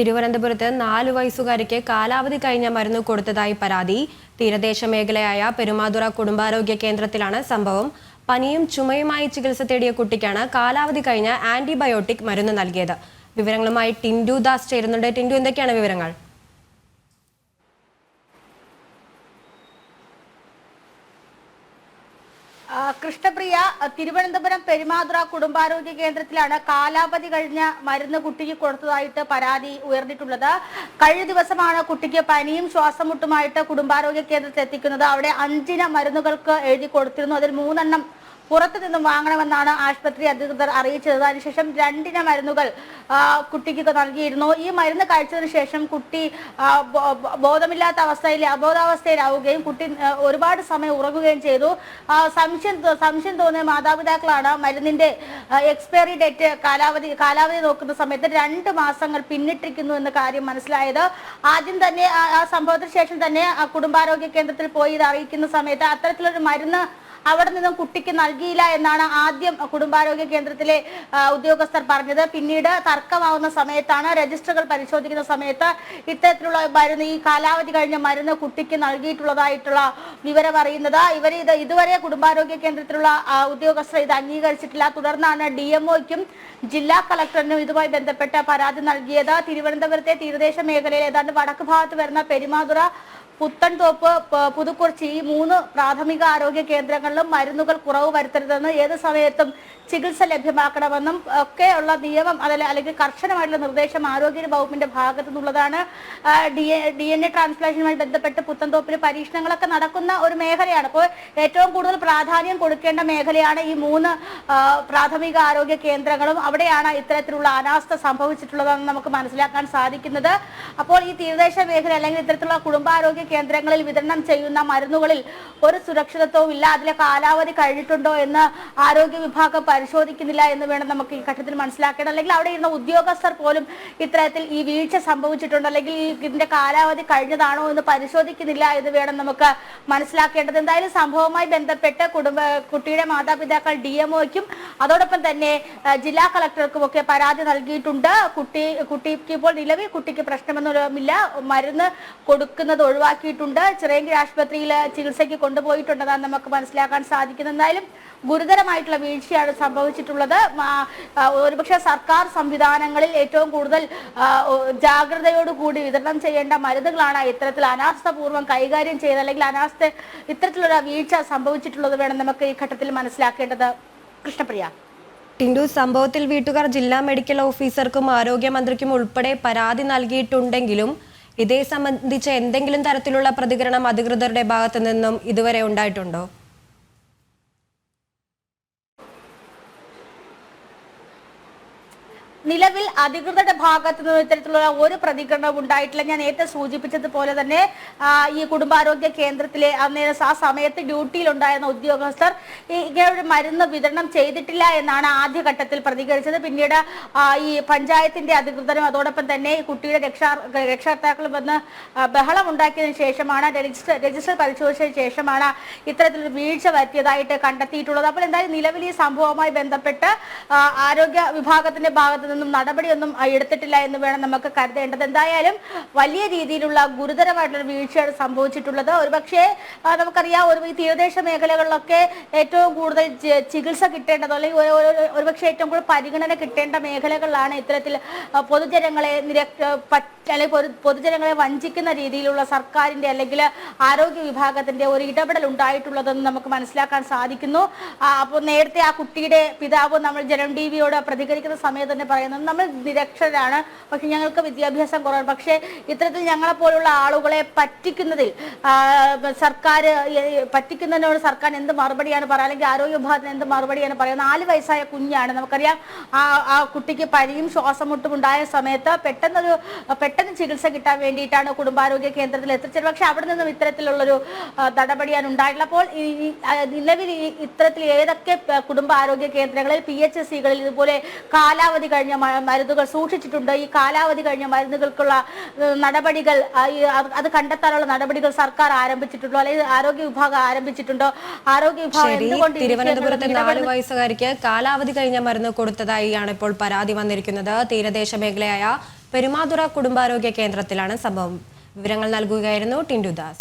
തിരുവനന്തപുരത്ത് നാലു വയസ്സുകാരിക്ക് കാലാവധി കഴിഞ്ഞ മരുന്ന് കൊടുത്തതായി പരാതി. തീരദേശ മേഖലയായ പെരുമാതുറ കുടുംബാരോഗ്യ കേന്ദ്രത്തിലാണ് സംഭവം. പനിയും ചുമയുമായി ചികിത്സ തേടിയ കുട്ടിക്കാണ് കാലാവധി കഴിഞ്ഞ ആന്റിബയോട്ടിക് മരുന്ന് നൽകിയത്. വിവരങ്ങളുമായി ടിൻഡു ദാസ് ചേരുന്നുണ്ട്. ടിൻഡു എന്തൊക്കെയാണ് വിവരങ്ങൾ? കൃഷ്ണപ്രിയ തിരുവനന്തപുരം പെരുമാതുറ കുടുംബാരോഗ്യ കേന്ദ്രത്തിലാണ് കാലാവധി കഴിഞ്ഞ മരുന്ന് കുട്ടിക്ക് കൊടുത്തതായിട്ട് പരാതി ഉയർന്നിട്ടുള്ളത്. കഴിഞ്ഞ ദിവസമാണ് കുട്ടിക്ക് പനിയും ശ്വാസമുട്ടുമായിട്ട് കുടുംബാരോഗ്യ കേന്ദ്രത്തിൽ എത്തിക്കുന്നത്. അവിടെ അഞ്ചിന മരുന്നുകൾക്ക് എഴുതി കൊടുത്തിരുന്നു. അതിൽ മൂന്നെണ്ണം പുറത്തു നിന്നും വാങ്ങണമെന്നാണ് ആശുപത്രി അധികൃതർ അറിയിച്ചത്. അതിനുശേഷം രണ്ടിന മരുന്നുകൾ കുട്ടിക്ക് നൽകിയിരുന്നു. ഈ മരുന്ന് കഴിച്ചതിന് ശേഷം കുട്ടി ബോധമില്ലാത്ത അവസ്ഥയിൽ അബോധാവസ്ഥയിലാവുകയും കുട്ടി ഒരുപാട് സമയം ഉറങ്ങുകയും ചെയ്തു. സംശയം സംശയം തോന്നിയ മാതാപിതാക്കളാണ് മരുന്നിന്റെ എക്സ്പയറി ഡേറ്റ് കാലാവധി കാലാവധി നോക്കുന്ന സമയത്ത് രണ്ട് മാസങ്ങൾ പിന്നിട്ടിരിക്കുന്നു എന്ന കാര്യം മനസ്സിലായത്. ആദ്യം തന്നെ ആ സംഭവത്തിന് ശേഷം തന്നെ കുടുംബാരോഗ്യ കേന്ദ്രത്തിൽ പോയി ഇത് അറിയിക്കുന്ന സമയത്ത് അത്തരത്തിലൊരു മരുന്ന് അവിടെ നിന്നും കുട്ടിക്ക് നൽകിയില്ല എന്നാണ് ആദ്യം കുടുംബാരോഗ്യ കേന്ദ്രത്തിലെ ഉദ്യോഗസ്ഥർ പറഞ്ഞത്. പിന്നീട് തർക്കമാവുന്ന സമയത്താണ് രജിസ്റ്ററുകൾ പരിശോധിക്കുന്ന സമയത്ത് ഇത്തരത്തിലുള്ള മരുന്ന് ഈ കാലാവധി കഴിഞ്ഞ മരുന്ന് കുട്ടിക്ക് നൽകിയിട്ടുള്ളതായിട്ടുള്ള വിവരം അറിയുന്നത്. ഇവർ ഇത് ഇതുവരെ കുടുംബാരോഗ്യ കേന്ദ്രത്തിലുള്ള ഉദ്യോഗസ്ഥർ ഇത് അംഗീകരിച്ചിട്ടില്ല. തുടർന്നാണ് ഡി എംഒയ്ക്കും ജില്ലാ കളക്ടറിനും ഇതുമായി ബന്ധപ്പെട്ട പരാതി നൽകിയത്. തിരുവനന്തപുരത്തെ തീരദേശ മേഖലയിൽ ഏതാണ്ട് വടക്ക് ഭാഗത്ത് വരുന്ന പെരുമാതുറ പുത്തൻതോപ്പ് പുതുക്കുറിച്ചി ഈ മൂന്ന് പ്രാഥമിക ആരോഗ്യ കേന്ദ്രങ്ങളിലും മരുന്നുകൾ കുറവ് വരുത്തരുതെന്ന് ഏത് സമയത്തും ചികിത്സ ലഭ്യമാക്കണമെന്നും ഒക്കെയുള്ള നിയമം അതല്ല അല്ലെങ്കിൽ കർശനമായിട്ടുള്ള നിർദ്ദേശം ആരോഗ്യ വകുപ്പിന്റെ ഭാഗത്തു നിന്നുള്ളതാണ്. ഡി എൻ എ ട്രാൻസ്ലേഷനുമായി ബന്ധപ്പെട്ട് പുത്തൻതോപ്പിൽ പരീക്ഷണങ്ങളൊക്കെ നടക്കുന്ന ഒരു മേഖലയാണ്. അപ്പോൾ ഏറ്റവും കൂടുതൽ പ്രാധാന്യം കൊടുക്കേണ്ട മേഖലയാണ് ഈ മൂന്ന് പ്രാഥമിക ആരോഗ്യ കേന്ദ്രങ്ങളും. അവിടെയാണ് ഇത്തരത്തിലുള്ള അനാസ്ഥ സംഭവിച്ചിട്ടുള്ളതെന്ന് നമുക്ക് മനസ്സിലാക്കാൻ സാധിക്കുന്നത്. അപ്പോൾ ഈ തീരദേശ മേഖല അല്ലെങ്കിൽ ഇത്തരത്തിലുള്ള കുടുംബാരോഗ്യ കേന്ദ്രങ്ങളിൽ വിതരണം ചെയ്യുന്ന മരുന്നുകളിൽ ഒരു സുരക്ഷിതത്വവും ഇല്ല. അതിലെ കാലാവധി കഴിഞ്ഞിട്ടുണ്ടോ എന്ന് ആരോഗ്യ വിഭാഗം പരിശോധിക്കുന്നില്ല എന്ന് വേണം നമുക്ക് ഈ ഘട്ടത്തിൽ മനസ്സിലാക്കേണ്ട. അല്ലെങ്കിൽ അവിടെ ഇരുന്ന ഉദ്യോഗസ്ഥർ പോലും ഇത്തരത്തിൽ ഈ വീഴ്ച സംഭവിച്ചിട്ടുണ്ട്. അല്ലെങ്കിൽ ഇതിന്റെ കാലാവധി കഴിഞ്ഞതാണോ എന്ന് പരിശോധിക്കുന്നില്ല എന്ന് വേണം നമുക്ക് മനസ്സിലാക്കേണ്ടത്. എന്തായാലും സംഭവവുമായി ബന്ധപ്പെട്ട് കുടുംബ കുട്ടിയുടെ മാതാപിതാക്കൾ ഡി എംഒയ്ക്കും അതോടൊപ്പം തന്നെ ജില്ലാ കളക്ടർക്കും ഒക്കെ പരാതി നൽകിയിട്ടുണ്ട്. കുട്ടി കുട്ടിക്ക് ഇപ്പോൾ നിലവിൽ കുട്ടിക്ക് പ്രശ്നമൊന്നുമില്ല. മരുന്ന് കൊടുക്കുന്നത് ഒഴിവാക്കിയിട്ടുണ്ട് ചിറയൻകീഴ് ആശുപത്രിയിൽ ചികിത്സയ്ക്ക് കൊണ്ടുപോയിട്ടുണ്ടെന്നാണ് നമുക്ക് മനസ്സിലാക്കാൻ സാധിക്കുന്നത്. എന്തായാലും ഗുരുതരമായിട്ടുള്ള വീഴ്ചയാണ് സംഭവിച്ചിട്ടുള്ളത്. ഒരുപക്ഷെ സർക്കാർ സംവിധാനങ്ങളിൽ ഏറ്റവും കൂടുതൽ ജാഗ്രതയോടുകൂടി വിതരണം ചെയ്യേണ്ട മരുന്നുകളാണ് ഇത്തരത്തിൽ അനാസ്ഥപൂർവം കൈകാര്യം ചെയ്ത് അല്ലെങ്കിൽ അനാസ്ഥ ഇത്തരത്തിലുള്ള വീഴ്ച സംഭവിച്ചിട്ടുള്ളത് വേണം നമുക്ക് ഈ ഘട്ടത്തിൽ മനസ്സിലാക്കേണ്ടത്. കൃഷ്ണപ്രിയ. ടിൻഡു സംഭവത്തിൽ വീട്ടുകാർ ജില്ലാ മെഡിക്കൽ ഓഫീസർക്കും ആരോഗ്യമന്ത്രിക്കും ഉൾപ്പെടെ പരാതി നൽകിയിട്ടുണ്ടെങ്കിലും ഇതേ സംബന്ധിച്ച് എന്തെങ്കിലും തരത്തിലുള്ള പ്രതികരണം അധികൃതരുടെ ഭാഗത്തു നിന്നും ഇതുവരെ ഉണ്ടായിട്ടുണ്ടോ? നിലവിൽ അധികൃതരുടെ ഭാഗത്തു നിന്ന് ഇത്തരത്തിലുള്ള ഒരു പ്രതികരണവും ഉണ്ടായിട്ടില്ല. ഞാൻ നേരത്തെ സൂചിപ്പിച്ചതുപോലെ തന്നെ ഈ കുടുംബാരോഗ്യ കേന്ദ്രത്തിലെ അന്നേരം ആ സമയത്ത് ഡ്യൂട്ടിയിലുണ്ടായിരുന്ന ഉദ്യോഗസ്ഥർ ഇങ്ങനെ ഒരു മരുന്ന് വിതരണം ചെയ്തിട്ടില്ല എന്നാണ് ആദ്യഘട്ടത്തിൽ പ്രതികരിച്ചത്. പിന്നീട് ഈ പഞ്ചായത്തിന്റെ അധികൃതരും അതോടൊപ്പം തന്നെ കുട്ടിയുടെ രക്ഷാ രക്ഷകർത്താക്കളും വന്ന് ആ, ബഹളം ഉണ്ടാക്കിയതിനു ശേഷമാണ് രജിസ്റ്റർ രജിസ്റ്റർ പരിശോധിച്ചതിന് ശേഷമാണ് ഇത്തരത്തിലൊരു വീഴ്ച വരുത്തിയതായിട്ട് കണ്ടെത്തിയിട്ടുള്ളത്. അപ്പോൾ എന്തായാലും നിലവിൽ ഈ സംഭവവുമായി ബന്ധപ്പെട്ട് ആരോഗ്യ വിഭാഗത്തിന്റെ ഭാഗത്തു നിന്നും നടപടിയൊന്നും എടുത്തിട്ടില്ല എന്ന് വേണം നമുക്ക് കരുതേണ്ടത്. എന്തായാലും വലിയ രീതിയിലുള്ള ഗുരുതരമായിട്ടുള്ള വീഴ്ചയാണ് സംഭവിച്ചിട്ടുള്ളത്. ഒരുപക്ഷെ നമുക്കറിയാം ഒരു തീരദേശ മേഖലകളിലൊക്കെ ഏറ്റവും കൂടുതൽ ചികിത്സ കിട്ടേണ്ടതോ അല്ലെങ്കിൽ ഒരു- ഒരു- ഒരുപക്ഷെ ഏറ്റവും കൂടുതൽ പരിഗണന കിട്ടേണ്ട മേഖലകളിലാണ് ഇത്തരത്തിൽ പൊതുജനങ്ങളെ നിര അല്ലെങ്കിൽ പൊതു- പൊതുജനങ്ങളെ വഞ്ചിക്കുന്ന രീതിയിലുള്ള സർക്കാരിന്റെ അല്ലെങ്കിൽ ആരോഗ്യ വിഭാഗത്തിന്റെ ഒരു ഇടപെടൽ ഉണ്ടായിട്ടുള്ളതെന്ന് നമുക്ക് മനസ്സിലാക്കാൻ സാധിക്കുന്നു. അപ്പോൾ നേരത്തെ ആ കുട്ടിയുടെ പിതാവ് നമ്മൾ ജനം ടി വിയോട് പ്രതികരിക്കുന്ന സമയത്ത് തന്നെ പറയുന്നത് നമ്മൾ നിരക്ഷരാണ്. പക്ഷെ ഞങ്ങൾക്ക് വിദ്യാഭ്യാസം കുറവാണ്. പക്ഷേ ഇത്തരത്തിൽ ഞങ്ങളെ പോലുള്ള ആളുകളെ പറ്റിക്കുന്നതിൽ സർക്കാർ പറ്റിക്കുന്നതിനോട് സർക്കാർ എന്ത് മറുപടിയാണ് പറയുക? അല്ലെങ്കിൽ ആരോഗ്യ വിഭാഗത്തിന് എന്ത് മറുപടിയാണ് പറയുക? നാല് വയസ്സായ കുഞ്ഞാണ്. നമുക്കറിയാം ആ ആ കുട്ടിക്ക് പനിയും ശ്വാസമുട്ടും ഉണ്ടായ സമയത്ത് പെട്ടെന്നൊരു പെട്ടെന്ന് ചികിത്സ കിട്ടാൻ വേണ്ടിയിട്ടാണ് കുടുംബാരോഗ്യ കേന്ദ്രത്തിൽ എത്തിച്ചത്. പക്ഷെ അവിടെ നിന്നും ഇത്തരത്തിലുള്ളൊരു നടപടിയാണ് ഉണ്ടായിട്ടുള്ളത്. അപ്പോൾ നിലവിൽ ഇത്തരത്തിൽ ഏതൊക്കെ കുടുംബാരോഗ്യ കേന്ദ്രങ്ങളിൽ പി എച്ച് എസ് സികളിൽ ഇതുപോലെ കാലാവധി കഴിഞ്ഞ മ- മരുന്നുകൾ സൂക്ഷിച്ചിട്ടുണ്ട്. ഈ കാലാവധി കഴിഞ്ഞ മരുന്നുകൾക്കുള്ള നടപടികൾ അത് കണ്ടെത്താനുള്ള നടപടികൾ സർക്കാർ ആരംഭിച്ചിട്ടുണ്ടോ? അല്ലെങ്കിൽ ആരോഗ്യ വിഭാഗം ആരംഭിച്ചിട്ടുണ്ടോ? ആരോഗ്യ വിഭാഗം തിരുവനന്തപുരത്ത് നാല്? വയസ്സുകാരിക്ക് കാലാവധി കഴിഞ്ഞ മരുന്ന് കൊടുത്തതായാണ് ഇപ്പോൾ പരാതി വന്നിരിക്കുന്നത്. തീരദേശ മേഖലയായ പെരുമാതുറ കുടുംബാരോഗ്യ കേന്ദ്രത്തിലാണ് സംഭവം. വിവരങ്ങൾ നൽകുകയായിരുന്നു ടിൻഡു ദാസ്.